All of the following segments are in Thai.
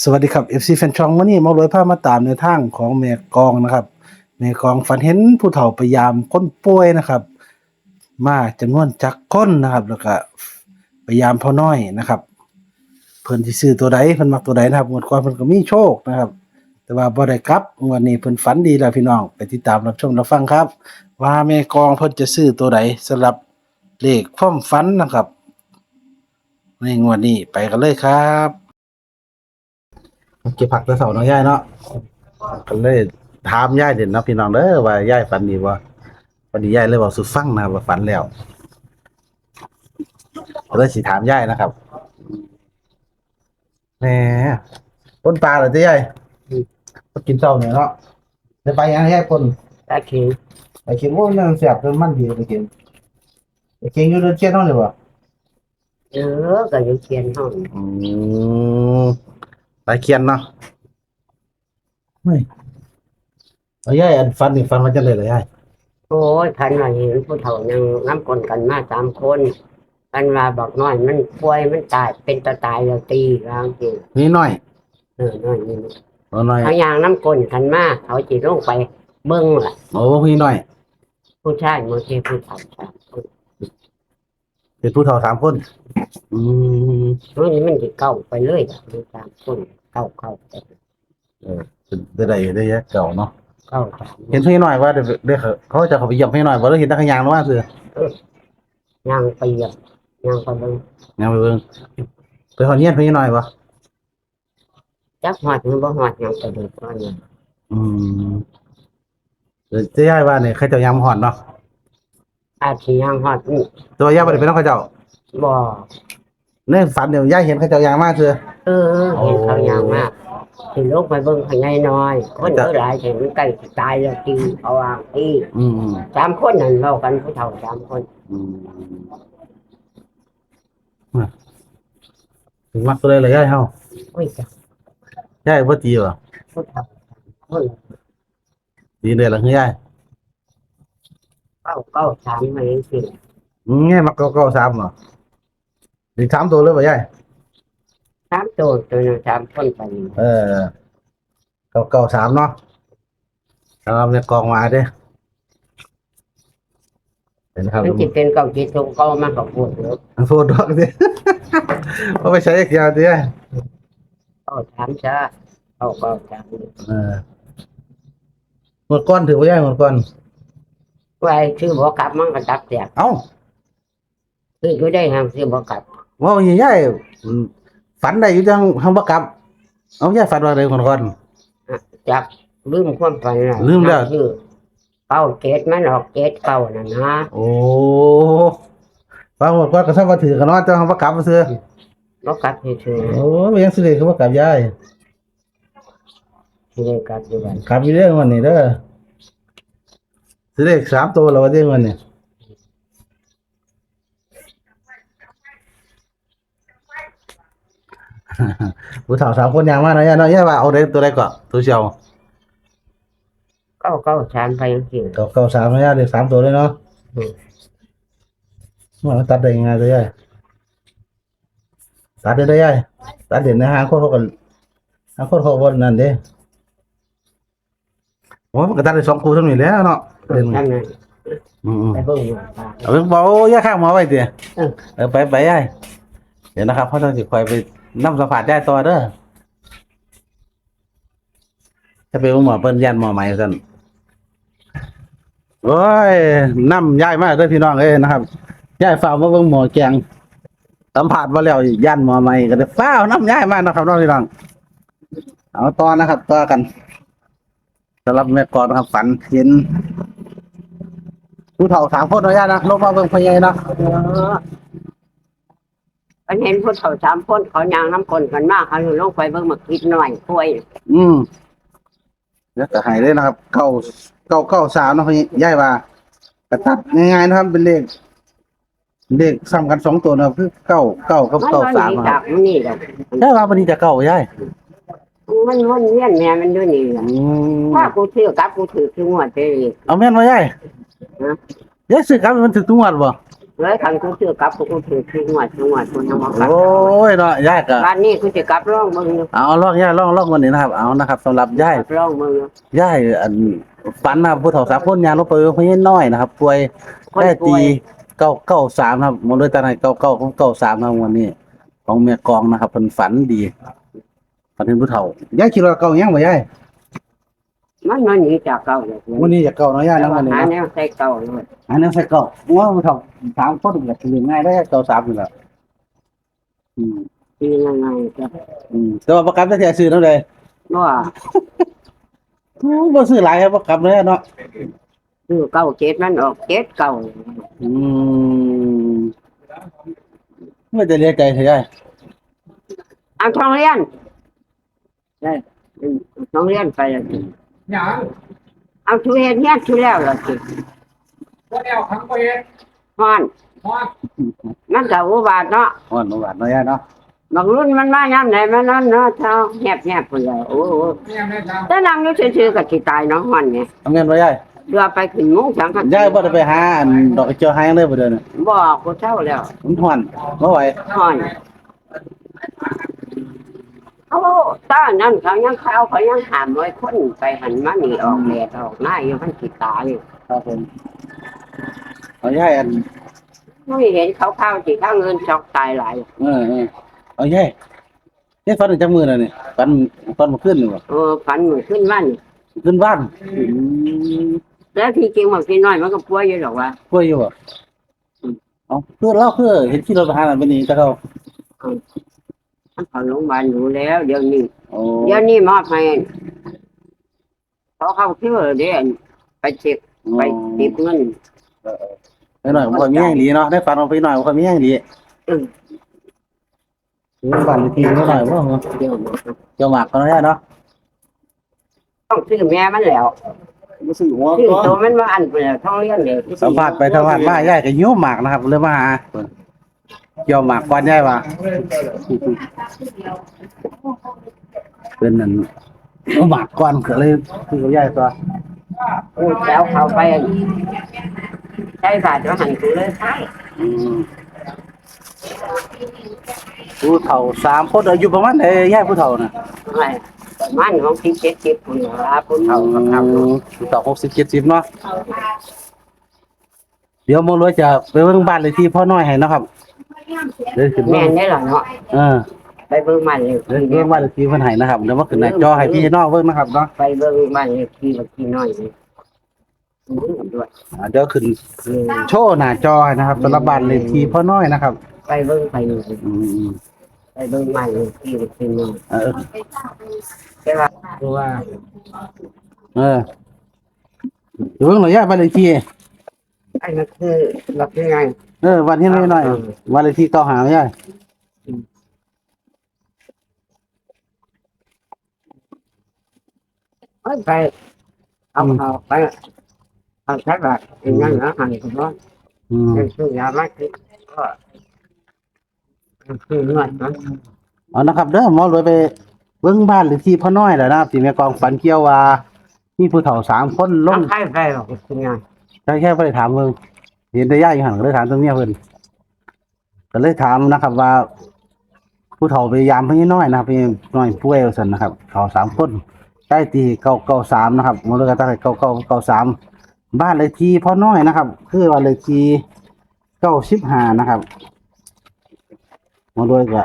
สวัสดีครับ FC แฟนช่องวันนี้มารวยภามาตามในทางของแม่กองนะครับแม่กองฝันเห็นผู้เฒ่าพยายามคนป่วยนะครับ มาจำนวนจักคนนะครับ แล้วก็พยายามพอน้อยนะครับ เพิ่นสิซื้อตัวใดเพิ่นมักตัวใดนะครับงวดก่อนเพิ่นก็มีโชคนะครับ แต่ว่าบ่ได้กลับงวดนี้เพิ่นฝันดีแล้วพี่น้องไปติดตามรับชมรับฟังครับ ว่าแม่กองเพิ่นจะซื้อตัวใดสำหรับเลขความฝันนะครับ ในงวดนี้ไปกันเลยครับ เก็บผักแต่เสาเนาะยายเนาะก็เลยถามยายเด่นเนาะพี่น้องเด้อว่ายายฝันดีบ่พอดียายเลยบอกสุดฟังนะว่าฝันแล้วก็เลยสิถามยายนะครับแหมต้นปลาเหรอเจ๊ยายก็กินเช้าเนี่ยเนาะจะไปยังยายคนตาคิงไปกินโอ้ยมันแซ่บจนมันดีไปกินไปกินอยู่เดือนเชียนเนาะเลยบ่เออก็อยู่เขียนห้องอืม ไปเคียนเนาะไม่เอายายอันฟันนี่ฟันมาจังเลยเหรอยายโอ้ยพันว่าเห็นผู้เฒ่ายังน้ำกลนกันมาสามคนพันว่าบอกน้อยมันป่วยมันตายเป็นตาตายแล้วตีร่างจริงนี่น้อยเออน้อยนี่เอาน้อยเขายางน้ำกลนกันมาเขาจีลงไปเบิ้งล่ะโอ้พี่น้อย ผู้ชายโมเทผู้เฒ่าสามคนเป็นผู้เฒ่าสามคน อืม น้อยนี่มันจะเก่าไปเลยล่ะมีสามคน เก่าเก่าไปเออเป็นได้ได้ได้เก่าเนาะเก่าสามเห็นพี่น้อยว่าเดี๋ยวเดี๋ยวเขาเขาจะเขาไปเหยียบพี่น้อยว่าเราเห็นตะขยางแล้วว่าเสือยางไปเหยียบยางไปเบิ้งยังไปเบิ่งไปขอเนียนพี่น้อยวะจักหอดมันบ่หอดยางไปเบิ้งก้อนเนี่ยอืมเดี๋ยวเจะย้ายว่าเนี่ยเขาเจ้ายามหอนเนาะอาชียางหอดนี่ตัวย้ายบ่ได้เป็นน้องเขาเจ้าบ่ ในฝันเดี๋ยวย้ายเห็นเขาเจ้ายางมากเสือเออเห็นเขายางมากถึงลูกไปเบิ่งเขาใหญ่น้อย คนเท่าหลายเห็นใกล้สิตายแล้วตีเขาวางตีอืมอืมสามคนนั่นเล่ากันผู้เฒ่าสามคนอืมมาถึงมักตัวเลยเลยย้ายเฮาโอ้ยจ้ะย้ายบ่ตีบ่ผู้เฒ่าคนตีเลยล่ะเฮ้ยย้ายเก้าเก้าสามมาเองสิอืมแง่มักเก้าเก้าสามเหรอ ถึงสามตัวเลยบ่ย้ายสามตัวตัวนึงสามคนไปเออเก้าเก้าสามเนาะสำหรับเนี่ยกองมาเด้เห็นครับมันจิเป็นเก้าจิตตรงเก้ามากับปวดหัวพูดดอกดิเอาไปใช้อีกอย่างดิเก้าสามจ้าเก้าเก้าสามเออหมดก้อนถือว่าย่ายหมดก้อนไว้ชื่อบ่กลับมันก็ตักแตกเอ้าคืออยู่ได้ห้ามชื่อบ่กลับ ว่าอย่างย่ายฝันได้อยู่จังทำบักกลับ เอาย่ายฝันว่าอะไรคนก่อนจับลืมความฝันน่ะลืมแล้วชื่อเก้าเจ็ดมันออกเจ็ดเก้าน่ะนะโอ้ฟังหมดก้อนก็ทำมาถือกันเนาะจะทำบักกลับมาซื้อบ่กลับเฉยโอ้ไม่ยังสิเลยคือบักกลับย่ายๆที่ได้กลับอยู่บ้านกลับอยู่เรื่องวันนี้เด้อสิเลขสามตัวแล้วว่าเรื่องวันนี้ ผู้สาวสามคนยังมาเนาะย่าเนาะย่าว่าเอาได้ตัวใดก่อนตัวเชียวเก้าเก้าสามไปยังสิเก้าเก้าสามเนาะย่าเด็กสามตัวเลยเนาะอืมมันตัดได้ยังไงตัวย่าตัดได้ได้ย่าตัดเด่นนะฮะโคตรเขากันฮะโคตรเขาบนนั่นเด้โอ้ยมันก็ตัดได้สองคู่เท่านี้แหล้วเนาะเด่นนั่นน่ะอืมไปเบิ่งอยู่ป่าๆเอาไปบอกย่าข้างหมอไว้เดี๋ยวเออเออไปไปย่าเดี๋ยวนะครับเพราะต้องสิคอยไป น้ำสัมผัสได้ต่อเด้อถ้าไปหมอเปิ้นยันหมอใหม่สั่นโอ้ยนำย้ายมากเด้อพี่น้องเอ้ยนะครับย้ายฝ้าวมาเบิ่งหมอแกงสัมผัสมาแล้วยันหมอใหม่ก็ได้ฝ้าวนํย้ายมากนะครับน้องพี่น้องเอาต่อนะครับต่อกันสำหรับแม่กรนครับฝันเห็นผู้เฒ่าสามคนเนาะย่านะลงมาเบิ่งพญายนะ เออมันเห็นผู้เฒ่าสามคนเขายางน้ำคนกันมากเขาอยู่ลงไปเบิ่งมาคิดหน่อยป่วยอืมแล้วก็ใหายเลยนะครับ เก้าเก้าเก้าสามเนาะพี่ย่ายว่ากระตัดง่ายๆนะครับ เป็นเลข เลขซ้ำกันสองตัวนะครับคือเก้าเก้ากับมันเก้ามันสามมีคดัรับกมันนี่ดอกย่ายว่าวันนี้จะเก้าย่ายมันมันเวียนแม่มันด้วยนี่ล่ะอืมถ้ากูซื้อกลับกูถือคืองวดไปอีก เอาแม่นมาย่ายฮะ ย่ายซื้อกลับมันถึงทุกวันบ่ เอเลยคันกูซื้อกลับกูถือคืองวดคืองวดคนเอามากลับโอ้ยเนาะยายก็บ้านนี้กูจะกลับร่องมึงอยู่เอาลองยายลองลองวันนี้นะครับ เอานะครับสำหรับยายกลับร่องมึงอยู่ยายอันฝันนะครับผู้เฒ่าสามคนยางลงไปเพิ่นน้อยนะครับป่วยคนได้ป่ตีวยเก้าเก้าสามครับหมดเลยตาไหนเก้าเก้าของเก้าสามนะครับวันนี้ ของเมียกองนะครับเพิ่นฝันดีฝันเห็นผู้เฒ่ายายคิดว่าเก่ายังบ่ยาย มันมันหนีจากเก่าเลยวันนี้จะเก่าเนาะยายแล้นะววันนี้หาเนาะแนวใส่เก่าเลยอันนั้นใส่เก่าว่าผู้เฒ่าสามคนก็สิเรียนง่ายได้เก้าสามนี่แหละอืมคือยังไงจะอืมแต่ว่าประกันได้แต่ซื้อเท่าใดว่าโอ้บ่ซื้อหลายครับประกันเลยเนาะคือเก่าเจ็ดมันออกเจ็ดเก่าอืมไม่จะเรียกใจเถอะยายเอาทองเรียนได้ทองเรียนไปแล้วห ยังเอาชูเฮ็ดเฮ็ดชูแล้วล่ะสิบ่ได้เอาขังบ่เฮ็ดฮ้อนฮอดมันก็อุบาทเนาะอ่อนหวานเนาะยายเนาะบางรุ่นมันมายามไหนมันนั่นเนาะเท่าแหบๆพุ่นเลยโอ้โหแม่แม่ทางแต่นั่งอยู่ซื่อๆก็สิตายเนาะฮ้อนไงเอาเงินบ่ยายเรือไปขึ้นมุ้งสังกัดยายบ่ได้ไปหาอันดอกกระเจียวหางเลยบ่เด้อเนี่ยบอกกูเท่าแล้วมันฮ้อนบ่ไหวฮ้อน เขาตานั่นเขายังเขาเขายังหามไว้คนไปหันมานี่ออกแดดออกหน้าอยู่มันสิตายอยู่ครับผมเอายายอันไม่เห็นเขาเข้าสิเข้าเงินช็อกตายหลายเออเออเอายายนี่ฟันจังมือแล้วนี่ฟันฟันมาขึ้นนี่บ่เออฝันเหมือนขึ้นวันขึ้นบ้านแล้วที่จริงมันกินน้อยมันก็ป่วยอยู่หรอกว่าป่วยอยู่บ่เอาคือเราคือเห็นที่เราทหารอันเป็นนี้แต่เขามัน เข้าโรงพยาบาลอยู่แล้ว เดี๋ยวนี้โอ้เดี๋ยวนี้มอบให้เขาเข้าเชื่อเดี๋ยวไปเช็คไปติดเงินไปหน่อยบ่ค่อยมีแรงดีเนาะได้ฟันออกไปหน่อยบ่ค่อยมีแรงดีอืมถือบ้านเลขที่เท่าไหร่บ่เหรอเดี๋ยวเจ้าหมากก็ได้เนาะต้องซื้อแม่มันแล้วบ่ซื้อหัวซื้อก็ตัวมันมาอันไปแล้วท้องเลี้ยงเด็ก สัมภาษณ์ไปสัมภาษณ์มายายก็หิวหมากนะครับเลยมาหา เกี่ยวหมากก่อนยายว่าเป็นนั่นเอาหมากก่อนก็เลยคือยายตัวกูแล้วเขาไปใช้บาทว่าหันกูเลยใช่อืมผู้เฒ่าสามคนอายุประมาณไหนยายผู้เฒ่าน่ะอะไรประมาณของที่เจ็ดสิบคนละผู้เฒ่ากับเขาอืมผู้เฒ่าหกสิบเจ็ดสิบเนาะเดี๋ยวโมรวยจะไปเบิ่งบ้านเลยที่พ่อน้อยให้เนาะครับ เดี๋ยวขึ้นแม่เบิ่งนได้หรอเนาะเออไปเบิ่งมันเลยเดี๋ยวเบิ่งบ้านเลยที่เพิ่นให้นะครับเดี๋ยวมาขึ้นหน้าจอให้พี่น้องเบิ่งนะครับเนาะไปเบิ่งมันเลยที่บักที่น้อยนี่อืมด้วยอ่าเดี๋ยวขึ้นอืมโชว์หน้าจอให้นะครับสำหรับบ้านเลยที่พ่อน้อยนะครับไปเบิ่งไปเลยอืมไปเบิ่งมันเลยที่บักที่น้อยเออ แต่ว่าตัวว่าเออเดี๋ยวเบิ่งหน่อยยายบ้านเลยที่ไอ้นั่นคือบักที่ไง เออ วันที่น้อยหน่อยบ้านเลยที่เก้าหาไม่ใช่เอ้ยไปเอาเอาไปเอาใช้บัตรอย่างนั้นนะหันกูว่าอืมเป็นซื้อยามาคือก็คือนวดนะเอานะครับเด้อหมอรวยไปเบิ่งบ้านเลยที่พ่อน้อยแล้วนะครับที่แม่กองฝันเกี่ยวว่ามีผู้เฒ่าสามคนลต้องงใช้ไปหรอกคุณยายแค่แค่บ่ได้ถามเบิ่ง เห็นแต่ย่าอยู่หันก็เลยถามตรงเนี้ยเพิ่นก็เลยถามนะครับ ว่า ผู้เฒ่าพยายามเพี่น้อยนะครับพี่น้อยป่วยว่าซั่นนะครับเขาสามคนใกล้ตีเก้าเก้าสามนะครับมดเลยก็ตั้งแต่เก้าเก้าเก้าสามบ้านเลขที่พ่อน้อยนะครับ คือบ้านเลขที่เก้าสิบห้านะครับมาด้วยก็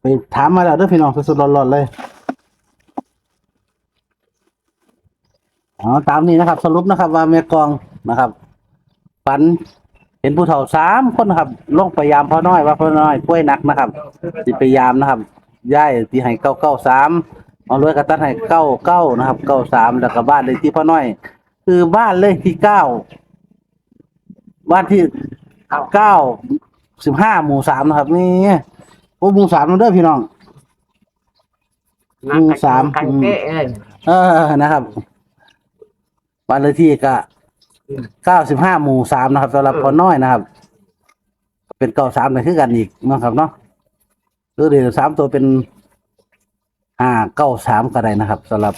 ไปถามมาแล้วเด้อพี่น้องสดๆร้อนๆเลยอ๋อตามนี้นะครับ สรุปนะครับ ว่าแม่กองนะครับฝัน เห็นผู้เฒ่าสามคนนะครับลงไปยามพ่อน้อยว่าพ่อน้อยป่วยหนักนะครับสิไปยามนะครับย่ายที่ให้เก้าเก้าสามเอาเลยกระตัดให้เก้าเก้านะครับเก้าสามแล้วก็บ้านเลขที่พ่อน้อย คือบ้านเลขที่เก้าบ้านที่เก้าสิบห้าหมู่สามนะครับ นี่โอ้หมู่สามนั่นเด้อพี่น้องนักหมู่สามกันเป๊ะเลยเออนะครับบ้านเลขที่ก็ เก้าสิบห้าหมู่สามนะครับสำหรับพ่อน้อยนะครับ เป็นเก้าสามเลยคือกันอีกเนาะครับเนาะหรือเดี๋ยวสามตัวเป็นห้าเก้าสามก็ได้นะครับสำหรับ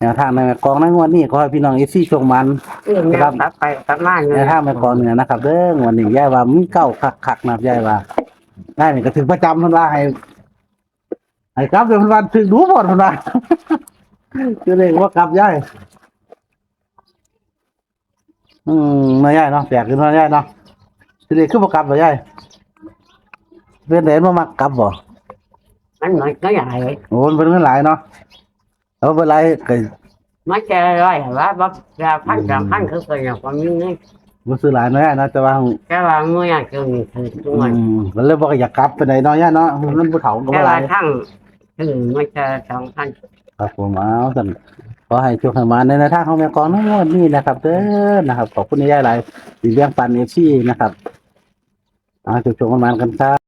แนวทางในแม่กองในงวดนี้ขอให้พี่น้องเอซี่ชงมันเรื่องนี้ครับกลับไปกลับมาอยู่แนวทางแม่กองเนี่ยนะครับเด้องวันนี้ยายว่ามีเก้าคักๆนะครับยายว่าได้นี่ก็ถึงประจำเพิ่นว่าให้ให้กลับเดี๋ยวเพิ่นว่าถึงรู้หมดเพิ่นว่าคือเลยว่ากลับยาย อืมมายายเนาะแปลกขึ้นมายายเนาะคือเลยคือบ่กลับบ่ยายเพิ่นเห็นบ่มักกลับบ่ มันเหมือนก็ใหญ่โอ้มันเป็นเงินหลายเนาะเอาเป็นไรก็มันจะร้อยว่าบ่จะพันสองพันคือเกินอย่างความนี้นี่บ่ซื้อหลายเนาะยายเนาะแต่ว่าแต่ว่าเมื่อเจอนี่คือทุกวันอืมมันเลยบ่อยากกลับไปไหนเนาะยายเนาะมันผู้เฒ่าก็แต่บ่หว่าลาย ทั้งถึงมันจะสองพันครับผมเอาสั่นข อให้โชคให้มาในแนวทางของแม่กองทั้งหมดนี่นะครับเด้อนะครับขอบคุณยายหลายที่เลี้ยงปันเอฟซีนะครับเอาโชคๆมันๆกันครับ